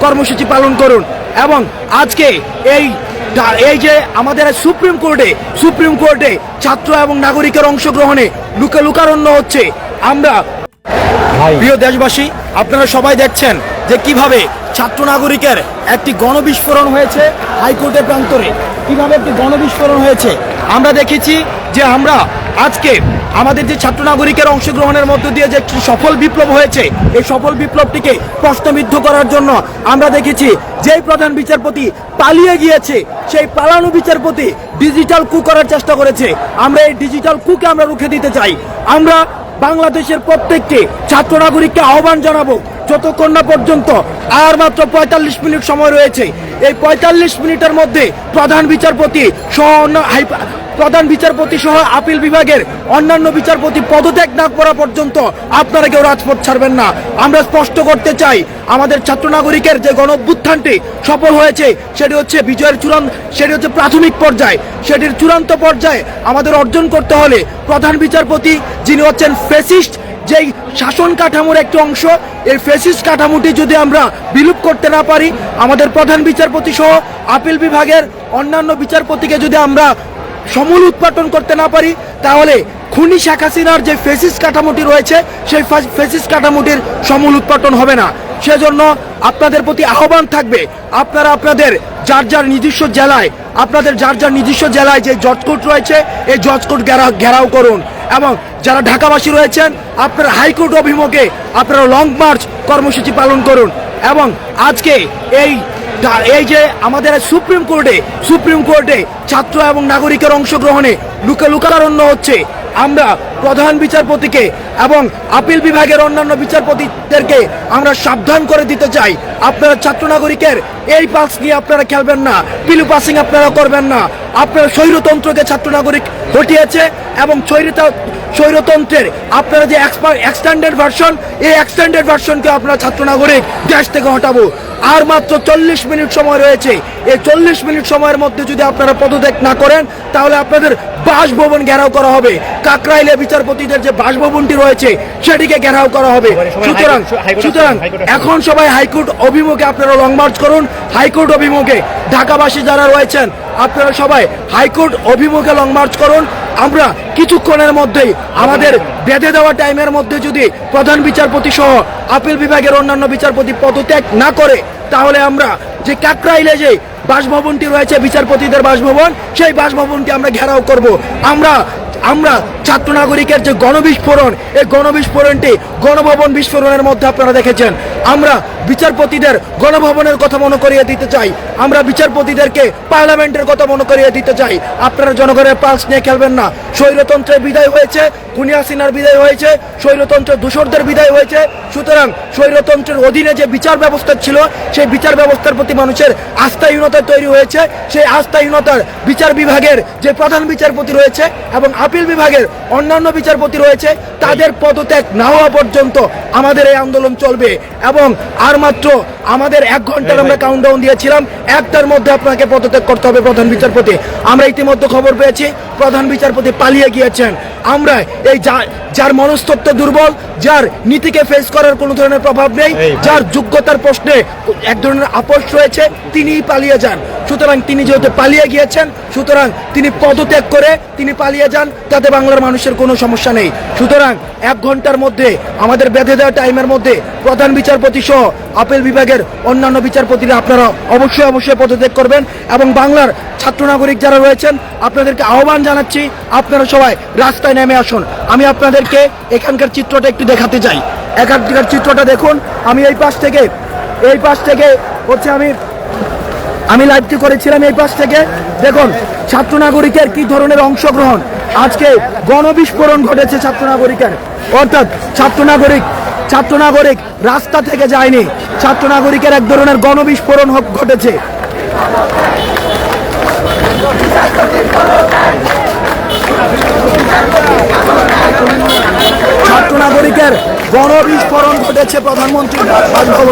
কর্মসূচি পালন করুন এবং আজকে এই এই যে আমাদের সুপ্রিম কোর্টে সুপ্রিম কোর্টে ছাত্র এবং নাগরিকের অংশগ্রহণে লুকে লুকারণ্য হচ্ছে আমরা প্রিয় দেশবাসী আপনারা সবাই দেখছেন যে কীভাবে ছাত্র নাগরিকের একটি গণবিস্ফোরণ হয়েছে হাইকোর্টের প্রান্তরে। কীভাবে একটি গণবিস্ফোরণ হয়েছে? আমরা দেখেছি যে আমরা আজকে আমাদের যে ছাত্র নাগরিকের অংশগ্রহণের মধ্য দিয়ে যে সফল বিপ্লব হয়েছে, এই সফল বিপ্লবটিকে প্রশ্নবিদ্ধ করার জন্য আমরা দেখেছি যেই প্রধান বিচারপতি পালিয়ে গিয়েছে, সেই পালানো বিচারপতি ডিজিটাল কু করার চেষ্টা করেছে। আমরা এই ডিজিটাল কুকে আমরা রুখে দিতে চাই। আমরা বাংলাদেশের প্রত্যেককে ছাত্র নাগরিককে আহ্বান জানাব যতক্ষণ না পর্যন্ত, আর মাত্র পঁয়তাল্লিশ মিনিট সময় রয়েছে। এই পঁয়তাল্লিশ মিনিটের মধ্যে প্রধান বিচারপতি সহ অন্য প্রধান বিচারপতি সহ আপিল বিভাগের অন্যান্য বিচারপতি পদত্যাগ না করা পর্যন্ত আপনারা কেউ রাজপথ ছাড়বেন না। আমরা স্পষ্ট করতে চাই, আমাদের ছাত্র নাগরিকের যে গণ সফল হয়েছে, সেটি হচ্ছে বিজয়ের চূড়ান্ত সেটি হচ্ছে প্রাথমিক পর্যায়। সেটির চূড়ান্ত পর্যায়ে আমাদের অর্জন করতে হলে প্রধান বিচারপতি যিনি হচ্ছেন ফেসিস্ট যেই শাসন কাঠামোর একটি অংশ। এই ফেসিস কাঠামোটি যদি আমরা বিলুপ করতে না পারি, আমাদের প্রধান বিচারপতি সহ আপিল বিভাগের অন্যান্য বিচারপতিকে যদি আমরা সমূল উৎপাদন করতে না পারি, তাহলে খুনি শেখ হাসিনার যে ফেসিস কাঠামোটি রয়েছে, সেই ফেসিস কাঠামোটির সমূল উৎপাদন হবে না। সেজন্য আপনাদের প্রতি আহ্বান থাকবে, আপনারা আপনাদের যার যার নিজস্ব জেলায়, আপনাদের যার যার নিজস্ব জেলায় যে জজ কোর্ট রয়েছে, এই জজ কোর্ট ঘেরাও ঘেরাও করুন। এবং যারা ঢাকাবাসী রয়েছেন আপনারা হাইকোর্ট অভিমুখে আপনারা লং মার্চ কর্মসূচি পালন করুন। এবং আজকে এই এই যে আমাদের সুপ্রিম কোর্টে সুপ্রিম কোর্টে ছাত্র এবং নাগরিকের অংশগ্রহণে লুকা, লুকারণ্য হচ্ছে। আমরা প্রধান বিচারপতিকে এবং আপিল বিভাগের অন্যান্য বিচারপতিদেরকে আমরা সাবধান করে দিতে চাই। আপনারা ছাত্র নাগরিকের এই পাস নিয়ে আপনারা খেলবেন না পিলু পাসিং আপনারা করবেন না। আপনারা স্বৈরতন্ত্রকে ছাত্র নাগরিক ঘটিয়েছে এবং স্বৈরতা স্বৈরতন্ত্রের আপনারা যে এক্সটেন্ডেড ভার্সন এই এক্সটেন্ডেড ভার্সনকে আপনারা ছাত্র নাগরিক দেশ থেকে হটাবো। আর মাত্র চল্লিশ মিনিট সময় রয়েছে। এই চল্লিশ মিনিট সময়ের মধ্যে যদি আপনারা পদত্যাগ না করেন, তাহলে আপনাদের বাসভবন ঘেরাও করা হবে। কাকরাইলে বিচারপতিদের যে বাসভবনটি রয়েছে সেটিকে ঘেরাও করা হবে। সুতরাং সুতরাং এখন সবাই হাইকোর্ট অভিমুখে আপনারা লং মার্চ করুন। হাইকোর্ট অভিমুখে। ঢাকাবাসী যারা রয়েছেন আপনারা সবাই হাইকোর্ট অভিমুখে লং মার্চ করুন। আমরা কিছুক্ষণের মধ্যেই আমাদের বেঁধে দেওয়া টাইমের মধ্যে যদি প্রধান বিচারপতি সহ আপিল বিভাগের অন্যান্য বিচারপতি পদত্যাগ না করে তাহলে আমরা যে কাকরাইলে যে বাসভবনটি রয়েছে বিচারপতিদের বাসভবন। সেই বাসভবনটি আমরা ঘেরাও করব। আমরা আমরা ছাত্র নাগরিকের যে গণবিস্ফোরণ, এই গণবিস্ফোরণটি গণভবন বিস্ফোরণের মধ্যে আপনারা দেখেছেন। আমরা বিচারপতিদের গণভবনের কথা মনে করিয়ে দিতে চাই। আমরা বিচারপতিদেরকে পার্লামেন্টের কথা মনে করিয়ে দিতে চাই। আপনারা জনগণের পালস নিয়ে খেলবেন না। স্বৈরতন্ত্রের বিদায় হয়েছে, কুনিয়া সিনার বিদায় হয়েছে স্বৈরতন্ত্রের দূষরদের বিদায় হয়েছে। সুতরাং স্বৈরতন্ত্রের অধীনে যে বিচার ব্যবস্থা ছিল, সেই বিচার ব্যবস্থার প্রতি মানুষের আস্থাহীনতা তৈরি হয়েছে। সেই আস্থাহীনতার বিচার বিভাগের যে প্রধান বিচারপতি রয়েছে এবং আপিল বিভাগের অন্যান্য বিচারপতি রয়েছে তাদের পদত্যাগ না হওয়া পর্যন্ত আমাদের এই আন্দোলন চলবে এবং আর মাত্র আমাদের এক ঘণ্টার আমরা কাউন্টডাউন দিয়েছিলাম একটার মধ্যে আপনাকে পদত্যাগ করতে হবে প্রধান বিচারপতি। আমরা ইতিমধ্যে খবর পেয়েছি প্রধান বিচারপতি পালিয়ে গিয়েছেন। আমরা এই যার মনস্তত্ত্ব দুর্বল যার নীতিকে ফেস করার কোনো ধরনের প্রভাব নেই যার যোগ্যতার প্রশ্নে এক ধরনের আপোষ রয়েছে তিনিই পালিয়ে যান। সুতরাং তিনি যেহেতু পালিয়ে গিয়েছেন সুতরাং তিনি পদত্যাগ করে তিনি পালিয়ে যান। তাতে বাংলার মানুষের কোনো সমস্যা নেই। সুতরাং এক ঘণ্টার মধ্যে আমাদের বেঁধে দেওয়া টাইমের মধ্যে প্রধান বিচারপতি সহ আপিল বিভাগের অন্যান্য বিচারপতিরা আপনারা অবশ্যই অবশ্যই পদত্যাগ করবেন এবং বাংলার ছাত্র নাগরিক যারা রয়েছেন, আপনাদেরকে আহ্বান জানাচ্ছি, আপনারা সবাই রাস্তায় নেমে আসুন। আমি আপনাদেরকে এখানকার চিত্রটা একটু দেখাতে চাই। এখানকার চিত্রটা দেখুন। আমি এই পাশ থেকে, এই পাশ থেকে হচ্ছে আমি আমি লাইভটি করেছিলাম এই পাশ থেকে। দেখুন, ছাত্র নাগরিকের কি ধরনের অংশগ্রহণ। আজকে গণবিস্ফোরণ ঘটেছে ছাত্র নাগরিকের। অর্থাৎ ছাত্র নাগরিক ছাত্র নাগরিক রাস্তা থেকে যায়নি। ছাত্র নাগরিকের এক ধরনের গণবিস্ফোরণ ঘটেছে। ছাত্র নাগরিকের গণবিস্ফোরণ ঘটেছে প্রধানমন্ত্রীর বাসভবনে